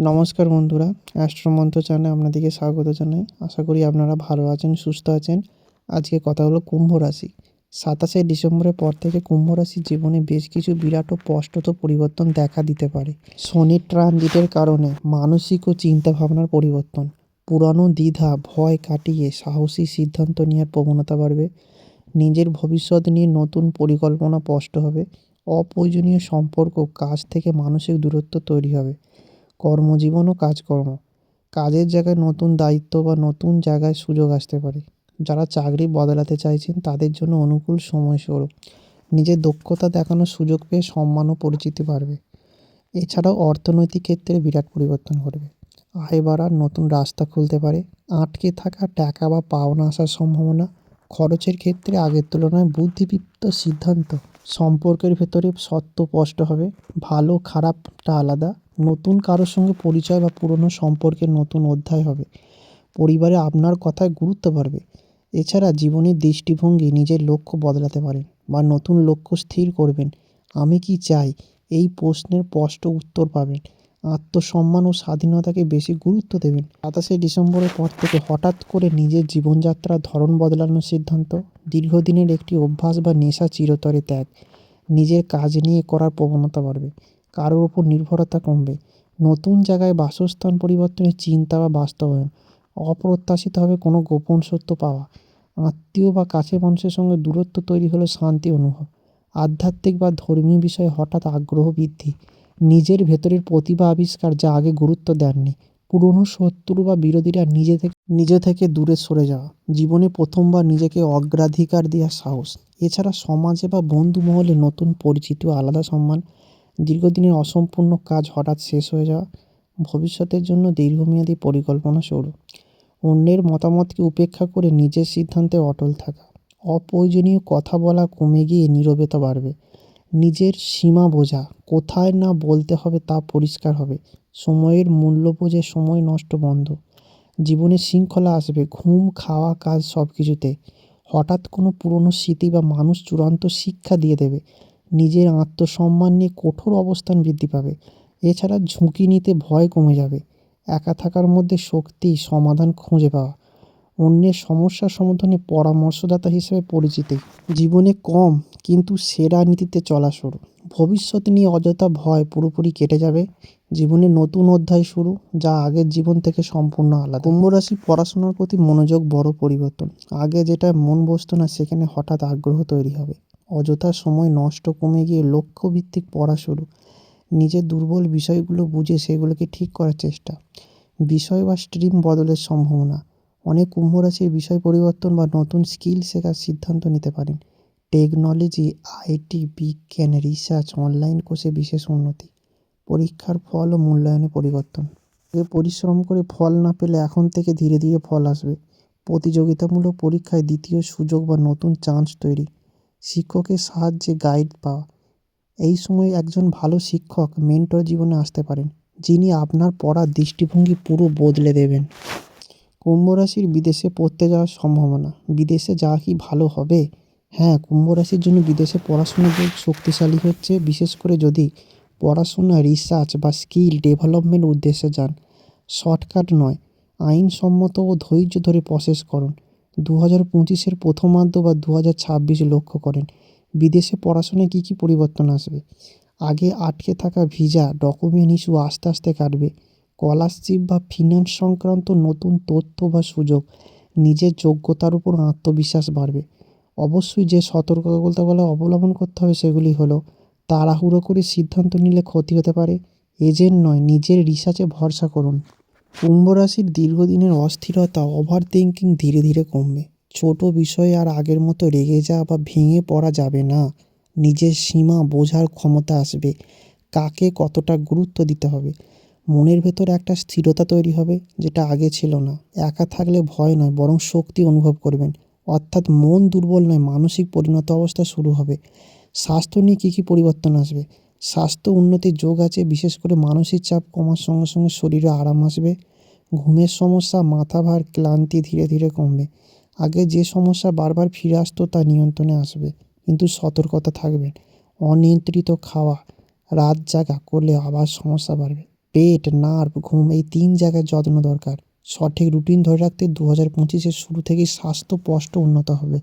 নমস্কার বন্ধুরা অ্যাস্ট্রোমন্ত্র চ্যানেলে আপনাদেরকে স্বাগত জানাই। আশা করি আপনারা ভালো আছেন, সুস্থ আছেন। আজকে কথা হলো কুম্ভ রাশি। সাতাশে ডিসেম্বরের পর থেকে কুম্ভ রাশির জীবনে বেশ কিছু বিরাট ও স্পষ্টত পরিবর্তন দেখা দিতে পারে। শনির ট্রানজিটের কারণে মানসিক ও চিন্তা ভাবনার পরিবর্তন। পুরানো দ্বিধা, ভয় কাটিয়ে সাহসী সিদ্ধান্ত নেওয়ার প্রবণতা বাড়বে। নিজের ভবিষ্যৎ নিয়ে নতুন পরিকল্পনা স্পষ্ট হবে। অপ্রয়োজনীয় সম্পর্ক কাজ থেকে মানসিক দূরত্ব তৈরি হবে। কর্মজীবন ও কাজকর্ম। কাজের জায়গায় নতুন দায়িত্ব বা নতুন জায়গায় সুযোগ আসতে পারে। যারা চাকরি বদলাতে চাইছেন, তাদের জন্য অনুকূল সময়স্বরূপ। নিজের দক্ষতা দেখানোর সুযোগ পেয়ে সম্মান ও পরিচিতি বাড়বে। এছাড়াও অর্থনৈতিক ক্ষেত্রে বিরাট পরিবর্তন ঘটবে। আয় বাড়ার নতুন রাস্তা খুলতে পারে। আটকে থাকা টাকা বা পাওনা আসার সম্ভাবনা। খরচের ক্ষেত্রে আগের তুলনায় বুদ্ধিদীপ্ত সিদ্ধান্ত। সম্পর্কের ভেতরে সত্য স্পষ্ট হবে, ভালো, খারাপটা আলাদা। নতুন কারোর সঙ্গে পরিচয় বা পুরনো সম্পর্কের নতুন অধ্যায় হবে। পরিবারে আপনার কথায় গুরুত্ব বাড়বে। এছাড়া জীবনের দৃষ্টিভঙ্গি নিজের লক্ষ্য বদলাতে পারেন বা নতুন লক্ষ্য স্থির করবেন। আমি কি চাই? এই প্রশ্নের স্পষ্ট উত্তর পাবেন। আত্মসম্মান ও স্বাধীনতাকে বেশি গুরুত্ব দেবেন। সাতাশে ডিসেম্বরের পর থেকে হঠাৎ করে নিজের জীবনযাত্রার ধরন বদলানোর সিদ্ধান্ত, দীর্ঘদিনের একটি অভ্যাস বা নেশা চিরতরে ত্যাগ। নিজের কাজ নিয়ে করার প্রবণতা বাড়বে, কারোর ওপর নির্ভরতা কমবে। নতুন জায়গায় বাসস্থান পরিবর্তনের চিন্তা বা বাস্তবায়ন অপ্রত্যাশিতভাবে কোনো গোপন সত্য পাওয়া। আত্মীয় বা কাছের মানুষের সঙ্গে দূরত্ব তৈরি হলে শান্তি অনুভব। আধ্যাত্মিক বা ধর্মীয় বিষয়ে হঠাৎ আগ্রহ বৃদ্ধি। নিজের ভেতরের প্রতিভা আবিষ্কার যা আগে গুরুত্ব দেননি। পুরনো শত্রু বা বিরোধীরা নিজে থেকে নিজে থেকে দূরে সরে যাওয়া। জীবনে প্রথমবার নিজেকে অগ্রাধিকার দেওয়া সাহস। এছাড়া সমাজে বা বন্ধু মহলে নতুন পরিচিত আলাদা সম্মান, দীর্ঘদিনের অসম্পূর্ণ কাজ হঠাৎ শেষ হয়ে যাওয়া, ভবিষ্যতের জন্য দীর্ঘমেয়াদী পরিকল্পনা শুরু অন্যের মতামতকে উপেক্ষা করে নিজের সিদ্ধান্তে অটল থাকা। অপ্রয়োজনীয় কথা বলা কমে গিয়ে নীরবতা বাড়বে। নিজের সীমা বোঝা, কোথায় না বলতে হবে তা পরিষ্কার হবে। সময়ের মূল্য বোঝে সময় নষ্ট বন্ধ। জীবনে শৃঙ্খলা আসবে, ঘুম, খাওয়া, কাজ সব কিছুতে হঠাৎ কোনো পুরনো স্মৃতি বা মানুষ চূড়ান্ত শিক্ষা দিয়ে দেবে। নিজের আত্মসম্মান নিয়ে কঠোর অবস্থান বৃদ্ধি পাবে। এছাড়া ঝুঁকি নিতে ভয় কমে যাবে। একা থাকার মধ্যে শক্তি, সমাধান খুঁজে পাওয়া। অন্যের সমস্যার সমাধানে পরামর্শদাতা হিসেবে পরিচিতি। জীবনে কম, কিন্তু সেরা নীতিতে চলা শুরু। ভবিষ্যৎ নিয়ে অযথা ভয় পুরোপুরি কেটে যাবে। জীবনে নতুন অধ্যায় শুরু, যা আগের জীবন থেকে সম্পূর্ণ আলাদা। কুম্ভ রাশি পড়াশোনার প্রতি মনোযোগ বড় পরিবর্তন। আগে যেটা মন বসতো না, সেখানে হঠাৎ আগ্রহ তৈরি হবে। অযথা সময় নষ্ট কমে গিয়ে লক্ষ্যভিত্তিক পড়া শুরু। নিজের দুর্বল বিষয়গুলো বুঝে সেগুলোকে ঠিক করার চেষ্টা। বিষয় বা স্ট্রিম বদলের সম্ভাবনা। অনেক কুম্ভ রাশির বিষয় পরিবর্তন বা নতুন স্কিল শেখার সিদ্ধান্ত নিতে পারেন। টেকনোলজি আইটি বিজ্ঞান রিসার্চ অনলাইন কোর্সে বিশেষ উন্নতি। পরীক্ষার ফল ও মূল্যায়নে পরিবর্তন। এ পরিশ্রম করে ফল না পেলে এখন থেকে ধীরে ধীরে ফল আসবে। প্রতিযোগিতামূলক পরীক্ষায় দ্বিতীয় সুযোগ বা নতুন চান্স তৈরি। শিক্ষকের সাহায্যে গাইড পাওয়া। এই সময় একজন ভালো শিক্ষক মেন্টর জীবনে আসতে পারেন, যিনি আপনার পড়ার দৃষ্টিভঙ্গি পুরো বদলে দেবেন। কুম্ভ রাশির বিদেশে পড়তে যাওয়ার সম্ভাবনা। বিদেশে যাওয়া কি ভালো হবে? হ্যাঁ কুম্ভ রাশির জন্য বিদেশে পড়াশোনা দিক শক্তিশালী হচ্ছে। বিশেষ করে যদি পড়াশোনা রিসার্চ বা স্কিল ডেভেলপমেন্ট উদ্দেশ্যে যান। শর্টকাট নয়, আইনসম্মত ও ধৈর্য ধরে প্রসেস করুন। দু হাজার পঁচিশের প্রথমার্ধ বা দু হাজার ছাব্বিশে লক্ষ্য করেন। বিদেশে পড়াশোনায় কী কী পরিবর্তন আসবে? আগে আটকে থাকা ভিসা ডকুমেন্ট ইস্যু আস্তে আস্তে কাটবে। স্কলারশিপ বা ফিনান্স সংক্রান্ত নতুন তথ্য বা সুযোগ নিজের যোগ্যতার উপর আত্মবিশ্বাস বাড়বে। অবশ্যই যে সতর্কতাগুলো অবলম্বন করতে হবে সেগুলি হলো, তাড়াহুড়ো করে সিদ্ধান্ত নিলে ক্ষতি হতে পারে এজেন্ট নয়, নিজের রিসার্চে ভরসা করুন। কুম্ভ রাশির দীর্ঘদিনের অস্থিরতা ওভার থিঙ্কিং ধীরে ধীরে কমবে। ছোট বিষয়ে আর আগের মতো রেগে যাওয়া বা ভেঙে পড়া যাবে না। নিজের সীমা বোঝার ক্ষমতা আসবে। কাকে কতটা গুরুত্ব দিতে হবে? মনের ভেতর একটা স্থিরতা তৈরি হবে যেটা আগে ছিল না। একা থাকলে ভয় নয়, বরং শক্তি অনুভব করবেন। অর্থাৎ মন দুর্বল নয়, মানসিক পরিণত অবস্থা শুরু হবে। স্বাস্থ্য নিয়ে কী কী পরিবর্তন আসবে? স্বাস্থ্য উন্নতির যোগ আছে, বিশেষ করে মানসিক চাপ কমার সঙ্গে সঙ্গে শরীরে আরাম আসবে। ঘুমের সমস্যা মাথা ভার ক্লান্তি ধীরে ধীরে কমবে। আগে যে সমস্যা বারবার ফিরে আসতো তা নিয়ন্ত্রণে আসবে, কিন্তু সতর্কতা থাকবেন অনিয়ন্ত্রিত খাওয়া, রাত জাগা করলে আবার সমস্যা বাড়বে। পেট, নার্ভ, ঘুম এই তিন জায়গায় যত্ন দরকার। সঠিক রুটিন ধরে রাখতে দু হাজার পঁচিশের শুরু থেকেই স্বাস্থ্য স্পষ্ট উন্নত হবে।